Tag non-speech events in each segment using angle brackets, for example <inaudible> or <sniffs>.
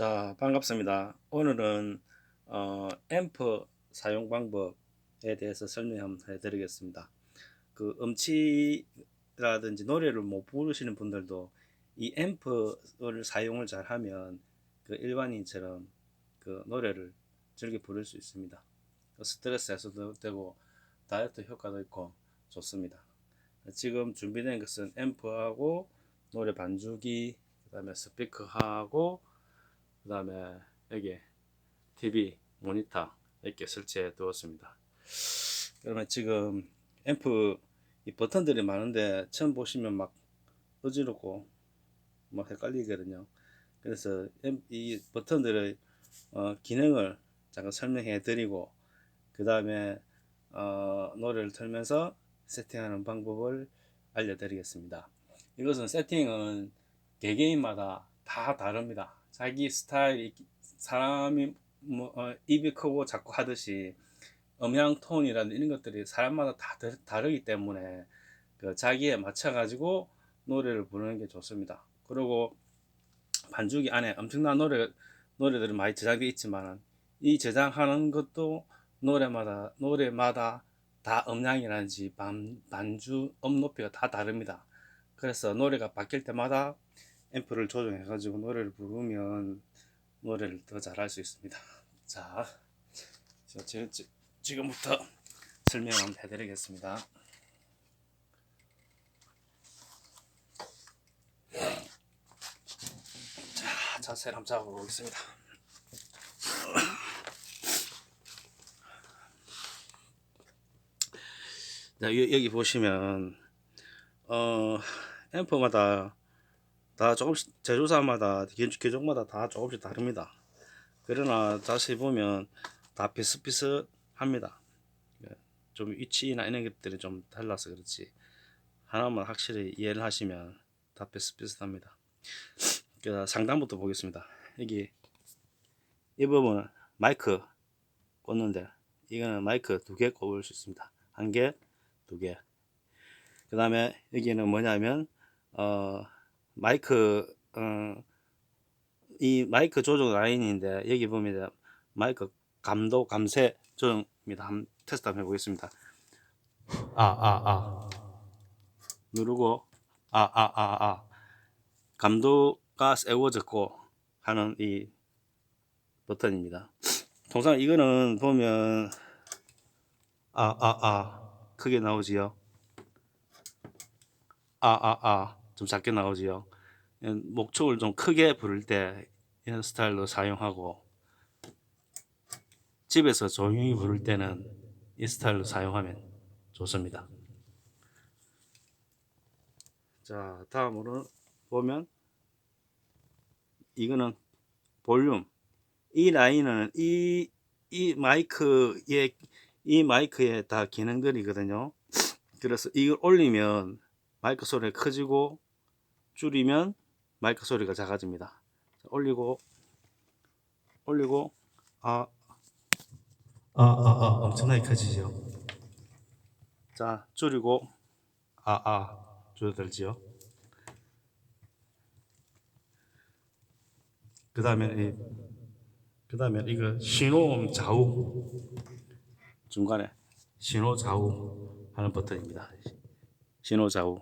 자, 반갑습니다. 오늘은 어, 앰프 사용 방법에 대해서 설명 한번 해드리겠습니다. 그 음치라든지 노래를 못 부르시는 분들도 이 앰프를 사용을 잘 하면 그 일반인처럼 그 노래를 즐겨 부를 수 있습니다. 그 스트레스 해소도 되고 다이어트 효과도 있고 좋습니다. 지금 준비된 것은 앰프하고 노래 반주기, 그 다음에 스피커하고 그 다음에 여기 TV 모니터 이렇게 설치해 두었습니다. 그러면 지금 앰프 이 버튼들이 많은데 처음 보시면 막 어지럽고 막 헷갈리거든요. 그래서 앰- 이 버튼들의 어, 기능을 잠깐 설명해 드리고 그 다음에 어, 노래를 틀면서 세팅하는 방법을 알려드리겠습니다. 이것은 세팅은 개개인마다 다 다릅니다. 자기 스타일이 사람이 뭐 어, 입이 크고 자꾸 하듯이 음향 톤이라는 이런 것들이 사람마다 다 다- 다르기 때문에 그 자기에 맞춰 가지고 노래를 부르는 게 좋습니다. 그리고 반주기 안에 엄청난 노래 노래들이 많이 저장되어 있지만 이 저장하는 것도 노래마다 노래마다 다 음량이라든지 반, 반주 음 높이가 다 다릅니다. 그래서 노래가 바뀔 때마다 앰프를 조정해 가지고 노래를 부르면 노래를 더 잘할 수 있습니다. <laughs> 자, 자, 지- 지- 지금부터 설명 한번 해드리겠습니다. 자, 자세를 한번 잡아보겠습니다. 자, 여- 여기 보시면 어 앰프마다 다 조금씩 제조사마다 개- 개종마다 다 조금씩 다릅니다. 그러나 자세히 보면 다 비슷비슷합니다. 예, 좀 위치나 이런 것들이 좀 달라서 그렇지 하나만 확실히 이해를 하시면 다 비슷비슷합니다. 그 상단부터 보겠습니다. 여기 이 부분은 마이크 꽂는데 이거는 마이크 두개 꼽을 수 있습니다. 한 개, 두 개. 그 다음에 여기는 뭐냐면 어 마이크 어, 이 마이크 조정 라인인데 여기 보면 마이크 감도 감쇄 조정입니다. 한번 테스트 한번 해보겠습니다. 아 아 아 누르고 아아 아 아 감도가 세워졌고 하는 이 버튼입니다. 통상 이거는 보면 아 아아 크게 나오지요. 아, 아, 아, 좀 작게 나오지요. 목축을 좀 크게 부를 때 이런 스타일로 사용하고 집에서 조용히 부를 때는 이 스타일로 사용하면 좋습니다. 자, 다음으로 보면 이거는 볼륨. 이 라인은 이, 이 마이크에, 이 마이크에 다 기능들이거든요. 그래서 이걸 올리면 마이크 소리가 커지고 줄이면 마이크 소리가 작아집니다. 자, 올리고 올리고 아 아, 아, 아, 엄청나게 커지죠. 자, 줄이고 아, 아, 줄어들지요. 그 다음에 그 다음에 이거 신호음 좌우 중간에 신호 좌우 하는 버튼입니다. 신호 좌우.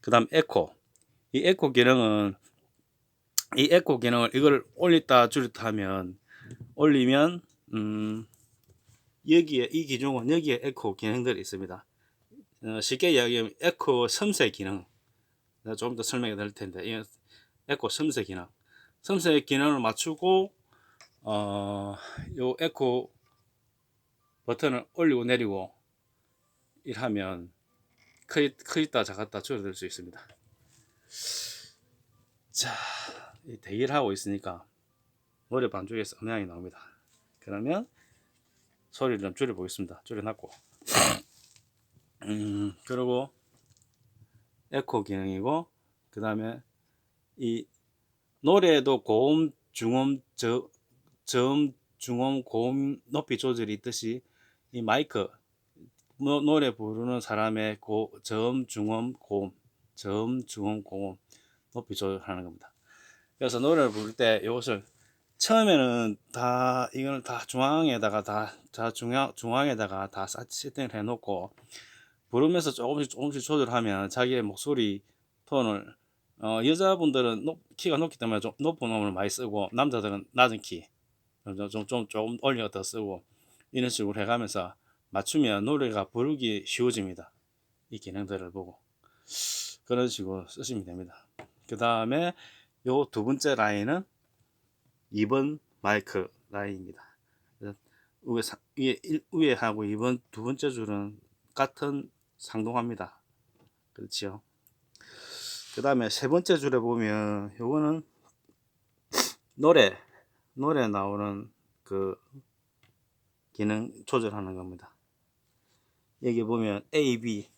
그 다음 에코. 이 에코 기능은 이 에코 기능을 이걸 올렸다 줄였다 하면 올리면 음 여기에 이 기종은 여기에 에코 기능들이 있습니다. 어, 쉽게 이야기하면 에코 섬세 기능. 조금 더 설명해 드릴 텐데 이 에코 섬세 기능. 섬세 기능을 맞추고 어요 에코 버튼을 올리고 내리고 일하면 크, 크있다 작았다 줄어들 수 있습니다. 자, 이 대기를 하고 있으니까 노래 반주에서 음향이 나옵니다. 그러면 소리를 좀 줄여보겠습니다. 줄여놨고. 음, 그리고 에코 기능이고, 그 다음에 이 노래도 고음, 중음, 저, 저음, 중음, 고음 높이 조절이 있듯이 이 마이크 노, 노래 부르는 사람의 고, 저음, 중음, 고음, 저음, 중음, 고음 높이 조절하는 겁니다. 그래서 노래를 부를 때 이것을 처음에는 다 이거는 다 중앙에다가 다, 다 중앙 중앙에다가 다 사- 세팅을 해놓고 부르면서 조금씩 조금씩 조절하면 자기의 목소리 톤을 어, 여자분들은 높- 키가 높기 때문에 좀 높은 음을 많이 쓰고 남자들은 낮은 키 좀, 좀, 좀 조금 올려 더 쓰고 이런 식으로 해가면서 맞추면 노래가 부르기 쉬워집니다. 이 기능들을 보고 그런 식으로 쓰시면 됩니다. 그 다음에 요 두 번째 라인은 2번 마이크 라인입니다. 위에, 사- 위에, 일- 위에 하고 2번 두 번째 줄은 같은 상동합니다. 그렇지요. 그 다음에 세 번째 줄에 보면 요거는 노래 노래 나오는 그 기능 조절하는 겁니다. 여기 보면 A, B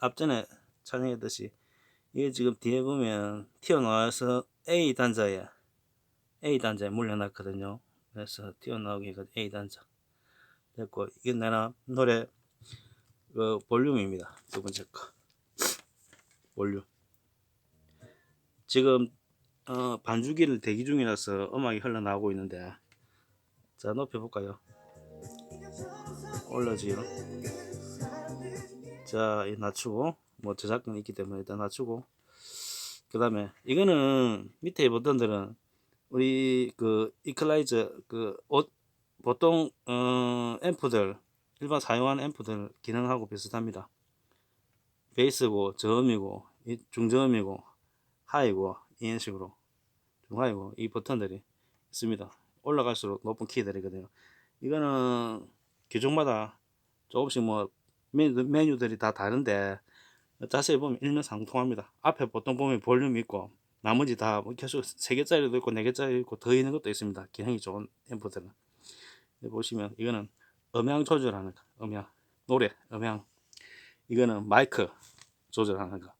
앞전에 촬영했듯이 이게 지금 뒤에 보면 튀어나와서 A 단자에 A 단자에 물려놨거든요. 그래서 튀어나오기가 A 단자 됐고 이게 내가 노래 그 볼륨입니다. 두 번째 거 볼륨. 지금 어, 반주기를 대기 중이라서 음악이 흘러나오고 있는데 자 높여볼까요? 올려지기로 자, 이 낮추고 뭐 저작권이 있기 때문에 일단 낮추고 그 다음에 이거는 밑에 버튼들은 우리 그 이퀄라이저 그 옷, 보통 어, 앰프들 일반 사용하는 앰프들 기능하고 비슷합니다. 베이스고 저음이고 이 중저음이고 하이고 이런 식으로 중하이고 이 버튼들이 있습니다. 올라갈수록 높은 키들이거든요. 이거는 기종마다 조금씩 뭐 메뉴, 메뉴들이 다 다른데 자세히 보면 일면상통합니다. 앞에 보통 보면 볼륨이 있고 나머지 다뭐 계속 3개짜리도 있고 4개짜리 있고 더 있는 것도 있습니다. 기능이 좋은 앰프들은. 보시면 이거는 음향 조절하는 거 음향 노래 음향. 이거는 마이크 조절하는 거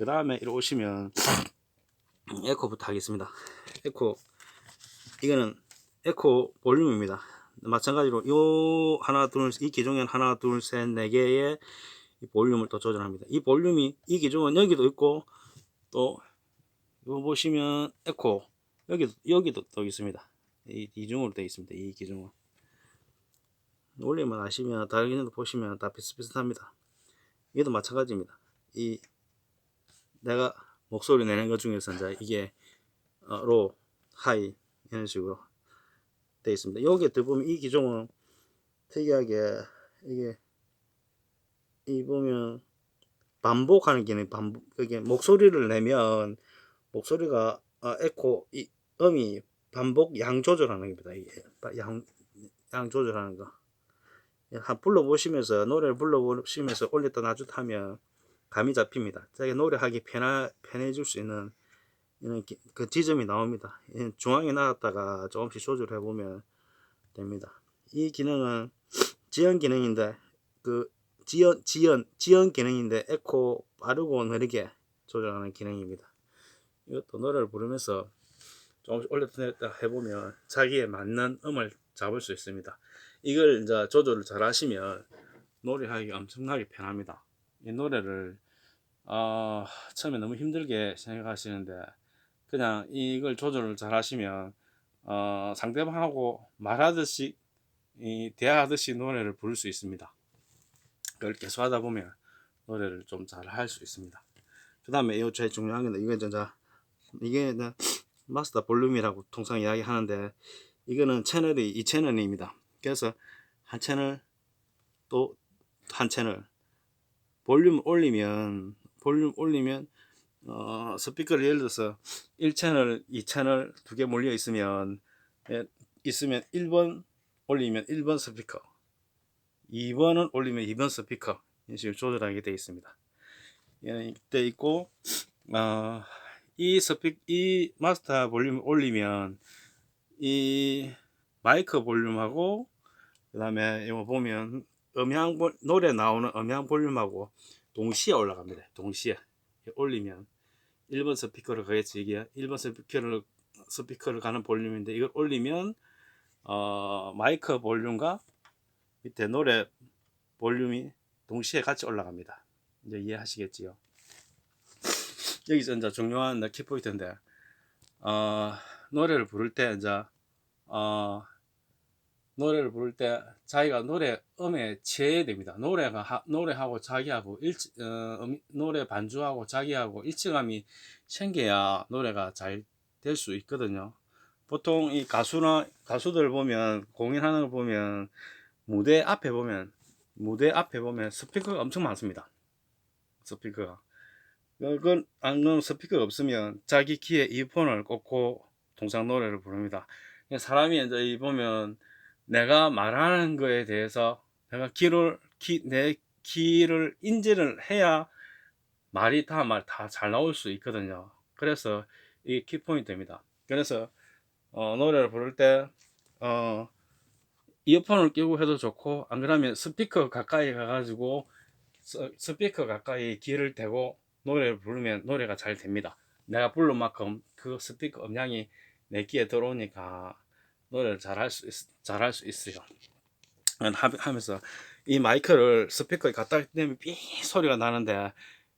그 다음에 이리 오시면 <coughs> 에코부터 하겠습니다. 에코. 이거는 에코 볼륨입니다. 마찬가지로 요 하나 둘 이 기종엔 하나 둘 셋 네 개의 이 볼륨을 또 조절합니다. 이 볼륨이 이 기종은 여기도 있고 또 이거 보시면 에코 여기도 여기도 또 있습니다. 이 이중으로 되어 있습니다. 이 기종은 원리만 아시면 다른 기능도 보시면 다 비슷비슷합니다. 이것도 마찬가지입니다. 이 내가 목소리 내는 것 중에서 이제 이게 어, 로, 하이 이런 식으로 되어 있습니다. 여기에 들보면 이 기종은 특이하게 이게 이 보면 반복하는 기능 반복 이게 목소리를 내면 목소리가 어, 에코 이 음이 반복 양 조절하는 겁니다. 이게 양, 양 조절하는 거. 한 불러 보시면서 노래를 불러 보시면서 올렸다 놔줬다 하면 감이 잡힙니다. 자기 노래하기 편하, 편해질 수 있는 이런 기- 그 지점이 나옵니다. 이 중앙에 놔뒀다가 조금씩 조절해 보면 됩니다. 이 기능은 지연 기능인데 그 지연 지연 지연 기능인데 에코 빠르고 느리게 조절하는 기능입니다. 이것도 노래를 부르면서 조금씩 올렸다 내렸다 해보면 자기에 맞는 음을 잡을 수 있습니다. 이걸 이제 조절을 잘 하시면 노래하기 엄청나게 편합니다. 이 노래를 어, 처음에 너무 힘들게 생각하시는데 그냥 이걸 조절을 잘 하시면 어, 상대방하고 말하듯이 이 대화하듯이 노래를 부를 수 있습니다. 그걸 계속 하다 보면 노래를 좀 잘 할 수 있습니다. 그 다음에 이거 제일 중요한 게 이게 진짜 이게 <sniffs> 마스터 볼륨이라고 통상 이야기하는데 이거는 채널이 이 채널입니다. 그래서 한 채널 또 한 채널 볼륨 올리면 볼륨 올리면 어, 스피커를 예를 들어서 1채널, 2채널 두 개 몰려 있으면 예, 있으면 1번 올리면 1번 스피커 2번은 올리면 2번 스피커 이런 식으로 조절하게 되어 있습니다. 예, 돼 있고 어, 이 스피 이 마스터 볼륨 올리면 이 마이크 볼륨하고 그다음에 이거 보면 음향 볼- 노래 나오는 음향 볼륨하고 동시에 올라갑니다. 동시에 올리면 1번 스피커를 가겠지 이게 1번 스피커를 스피커를 가는 볼륨인데 이걸 올리면 어, 마이크 볼륨과 밑에 노래 볼륨이 동시에 같이 올라갑니다. 이제 이해하시겠지요? <laughs> 여기서 이제 중요한 키포인트인데 어, 노래를 부를 때 이제 어 노래를 부를 때 자기가 노래 음에 취해야 됩니다. 노래가 하- 노래하고 자기하고 일 어, 음, 노래 반주하고 자기하고 일치감이 생겨야 노래가 잘 될 수 있거든요. 보통 이 가수나 가수들 보면 공연하는 걸 보면 무대 앞에 보면 무대 앞에 보면 스피커가 엄청 많습니다. 스피커가 그건 안그 스피커가 없으면 자기 귀에 이어폰을 꽂고 동상 노래를 부릅니다. 사람이 이제 이 보면 내가 말하는 거에 대해서 내가 귀를 기, 내 귀를 인지를 해야 말이 다 말 다 잘 나올 수 있거든요. 그래서 이게 키포인트입니다. 그래서 어, 노래를 부를 때 어, 이어폰을 끼고 해도 좋고 안 그러면 스피커 가까이 가가지고 스- 스피커 가까이 귀를 대고 노래를 부르면 노래가 잘 됩니다. 내가 부른 만큼 그 스피커 음량이 내 귀에 들어오니까 노래를 잘할 수 있어요. 하- 하면서 이 마이크를 스피커에 갖다 대면 삐 소리가 나는데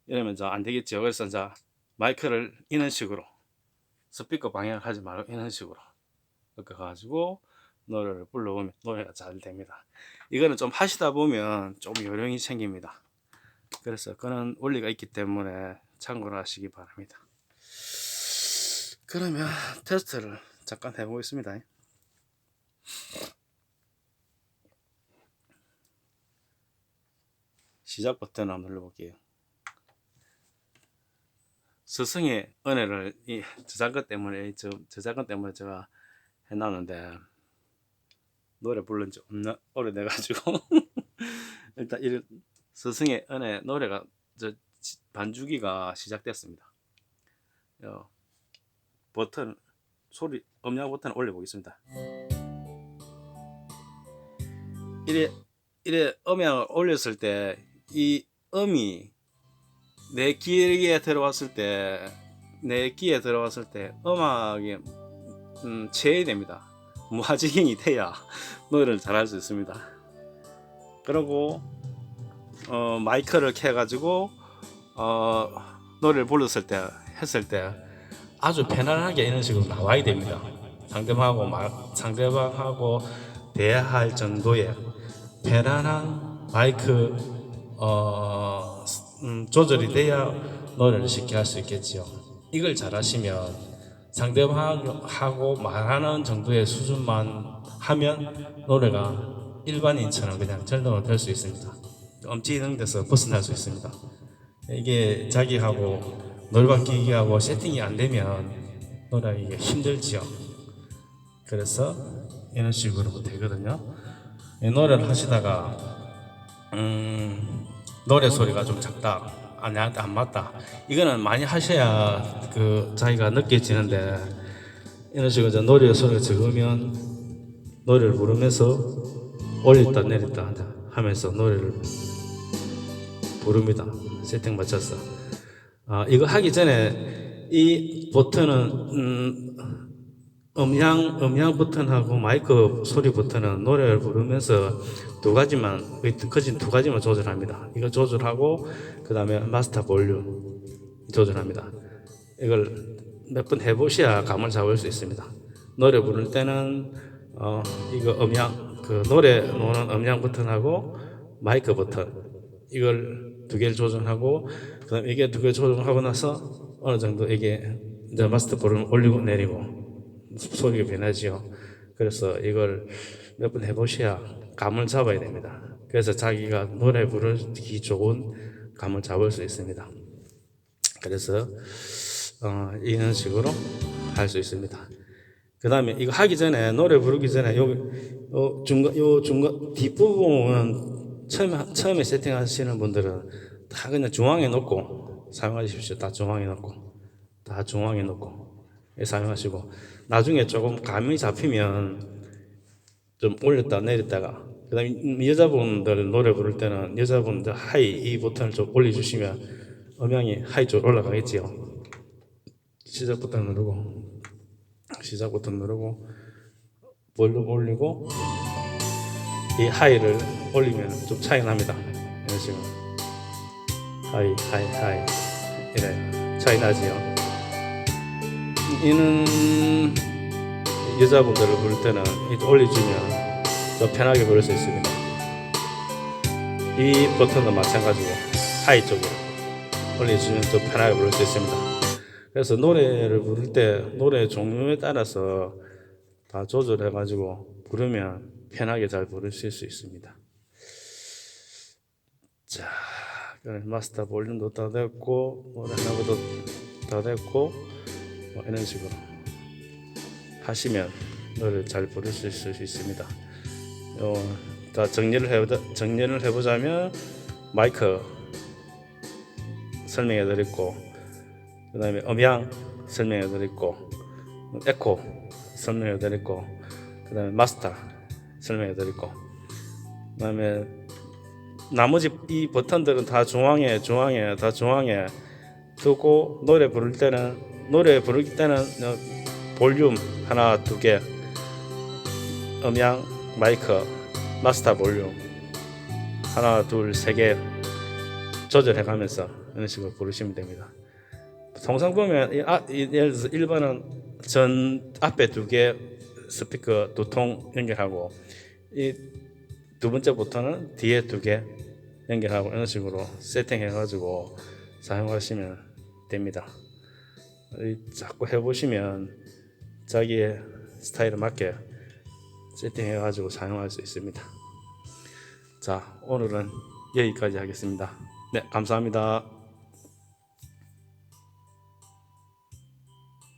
이러면 이제 안 되겠죠. 그래서 이제 마이크를 이런 식으로 스피커 방향을 하지 말고 이런 식으로 이렇게 가지고 노래를 불러보면 노래가 잘 됩니다. 이거는 좀 하시다 보면 좀 요령이 생깁니다. 그래서 그런 원리가 있기 때문에 참고를 하시기 바랍니다. 그러면 테스트를 잠깐 해보겠습니다. 시작 버튼 한번 눌러볼게요. 스승의 은혜를 이 저작권 때문에 저 저작권 때문에 제가 해놨는데 노래 부른 지 없나 오래돼가지고 <laughs> 일단 이 스승의 은혜 노래가 저 지- 반주기가 시작됐습니다. 어, 버튼 소리 음량 버튼 올려보겠습니다. 이래 이래 음향을 올렸을 때 이 음이 내 귀에 들어왔을 때 내 귀에 들어왔을 때 음악이 음, 제외됩니다. 무아지경이 돼야 노래를 잘할 수 있습니다. 그리고 어, 마이크를 켜가지고 어, 노래를 불렀을 때 했을 때 아주 편안하게 이런 식으로 나와야 됩니다. 상대방하고 말, 상대방하고 대화할 정도의 편안한 마이크 어, 음, 조절이 돼야 노래를 쉽게 할 수 있겠지요. 이걸 잘하시면 상대방하고 말하는 정도의 수준만 하면 노래가 일반인처럼 그냥 절동을 될수 있습니다. 엄지능돼서 벗어날 수 있습니다. 이게 자기하고 기기하고 세팅이 안 되면 노래하기가 힘들지요. 그래서 이런 식으로 되거든요. 이 노래를 하시다가 음, 노래 소리가 좀 작다. 아니, 안 맞다. 이거는 많이 하셔야 그 자기가 느껴지는데 이런 식으로 노래 소리가 적으면 노래를 부르면서 올렸다 내렸다 하면서 노래를 부릅니다. 세팅 맞춰서. 아, 이거 하기 전에 이 버튼은 음, 음향 음향 버튼하고 마이크 소리 버튼은 노래를 부르면서 두 가지만 커진 두 가지만 조절합니다. 이거 조절하고 그 다음에 마스터 볼륨 조절합니다. 이걸 몇 번 해보셔야 감을 잡을 수 있습니다. 노래 부를 때는 어 이거 음향 그 노래 노는 음향 버튼하고 마이크 버튼 이걸 두 개를 조정하고 그다음 에 이게 두 개 조정하고 나서 어느 정도 이게 이제 마스터 볼륨 올리고 내리고 소리가 변하지요. 그래서 이걸 몇 번 해보셔야 감을 잡아야 됩니다. 그래서 자기가 노래 부르기 좋은 감을 잡을 수 있습니다. 그래서 어, 이런 식으로 할 수 있습니다. 그 다음에 이거 하기 전에 노래 부르기 전에 요, 요 중간 요 중간 뒷부분은 처음에 처음에 세팅하시는 분들은 다 그냥 중앙에 놓고 사용하십시오. 다 중앙에 놓고 다 중앙에 놓고 예, 사용하시고 나중에 조금 감이 잡히면 좀 올렸다 내렸다가 그다음에 여자분들 노래 부를 때는 여자분들 하이 이 버튼을 좀 올려주시면 음향이 하이 쪽 올라가겠지요. 시작 버튼 누르고 시작 버튼 누르고 볼륨 올리고 이 하이를 올리면 좀 차이 납니다. 이런 하이 하이 하이 이래 차이 나지요. 이는 여자분들을 부를 때는 올려주면 더 편하게 부를 수 있습니다. 이 버튼도 마찬가지고 하이 쪽으로 올려주면 더 편하게 부를 수 있습니다. 그래서 노래를 부를 때 노래 종류에 따라서 다 조절해 가지고 부르면 편하게 잘 부르실 수 있습니다. 자, 마스터 볼륨도 다 됐고 노래 하나도 다 됐고 뭐 이런 식으로 하시면 노래 잘 부르실 수 있습니다. 요, 다 정리를 해 정리를 해보자면 마이크 설명해 드렸고 그다음에 음향 설명해 드렸고 에코 설명해 드렸고 그다음에 마스터 설명해 드렸고 그다음에 나머지 이 버튼들은 다 중앙에 중앙에 다 중앙에 두고 노래 부를 때는 노래 부를 때는 어, 볼륨 하나 두 개 음향 마이크 마스터 볼륨 하나 둘 세 개 조절해 가면서 이런 식으로 부르시면 됩니다. 통상 보면 이 아, 이- 예를 들어서 1번은 전 앞에 두 개 스피커 두 통 연결하고 이 두 번째부터는 뒤에 두 개 연결하고 이런 식으로 세팅해 가지고 사용하시면 됩니다. 이 자꾸 해보시면 자기의 스타일에 맞게 세팅해 가지고 사용할 수 있습니다. 자 오늘은 여기까지 하겠습니다. 네 감사합니다.